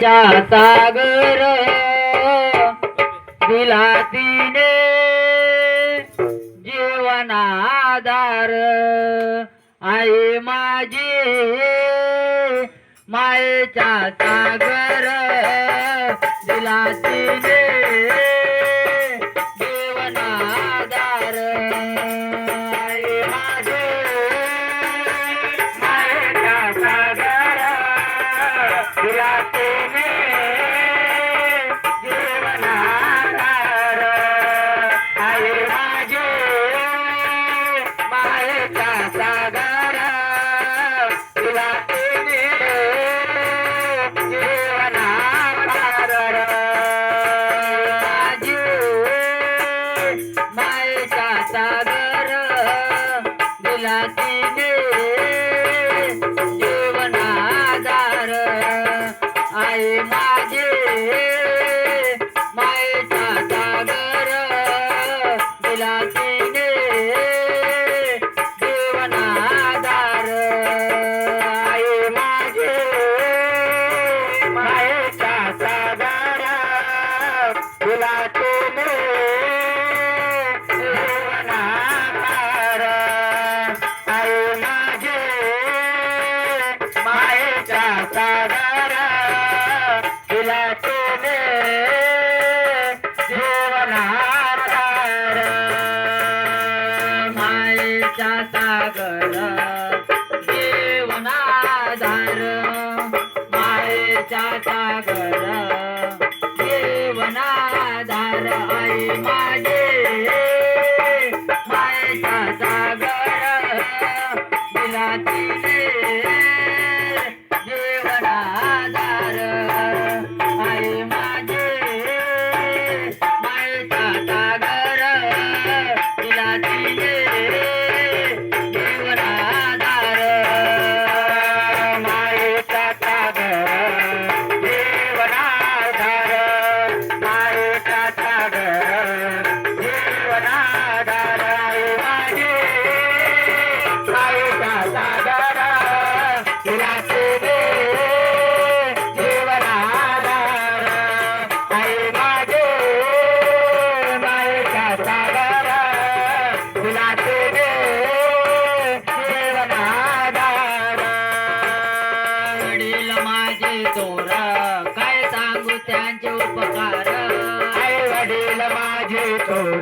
सागर दिला तिने जीवनाधार. आई माझी मायेचा सागर दिला तिने दिला तिने मायेचा त्यांचे उपकार. आई वडील माझे चोर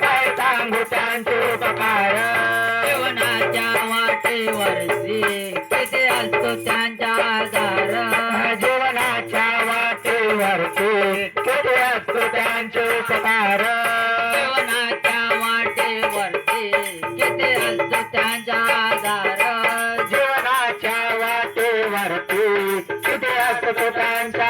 काय सांगू त्यांचे उपकार? जीवनाच्या वाटेवरती किती असतो त्यांचा आधार? जीवनाच्या वाटेवरती किती असतो त्यांचे उपकार? जीवनाच्या वाटेवरती किती असतो त्यांचा आधार? जीवनाच्या वाटेवरती किती असतो त्यांचा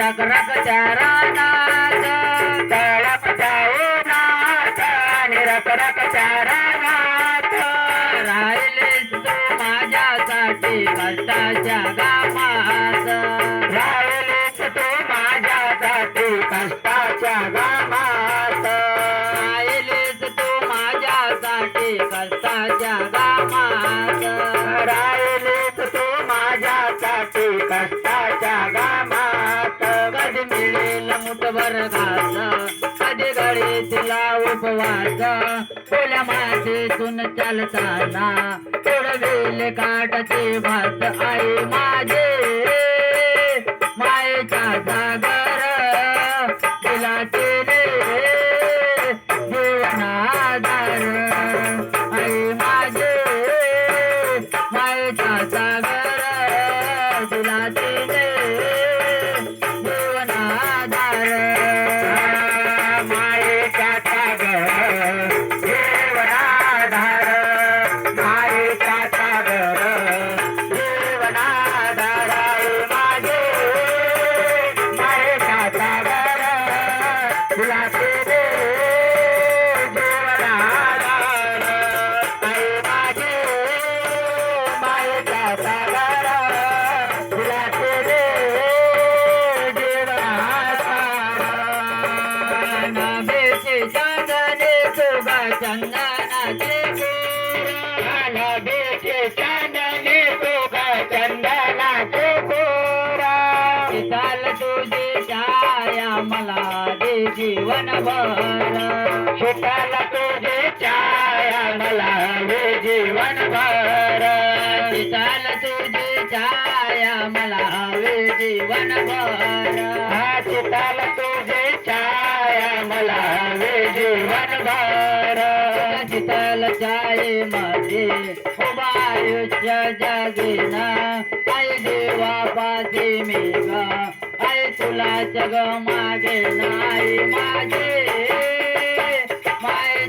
आणि रकरकच्या रानात तळपत्याऊनात आणि रकरकच्या रानात. राहिलेस तू माझ्यासाठी कष्टाच्या गामात तू माझ्यासाठी कष्टाच्या गामात उपवास फुल्या मातीतून चालताना. उडवेल काटाचे भात आई माझे. जीवन भर शीतल तुझे छाया मला दे जीवन भर शीतल तुझे छाया मला हवे जीवन भर शीतल तुझे छाया जीवन शीतलमध्ये आयुष्य जगेना. आई देवा पाशी मी ग आई तुला जग मागे नाही माझे माय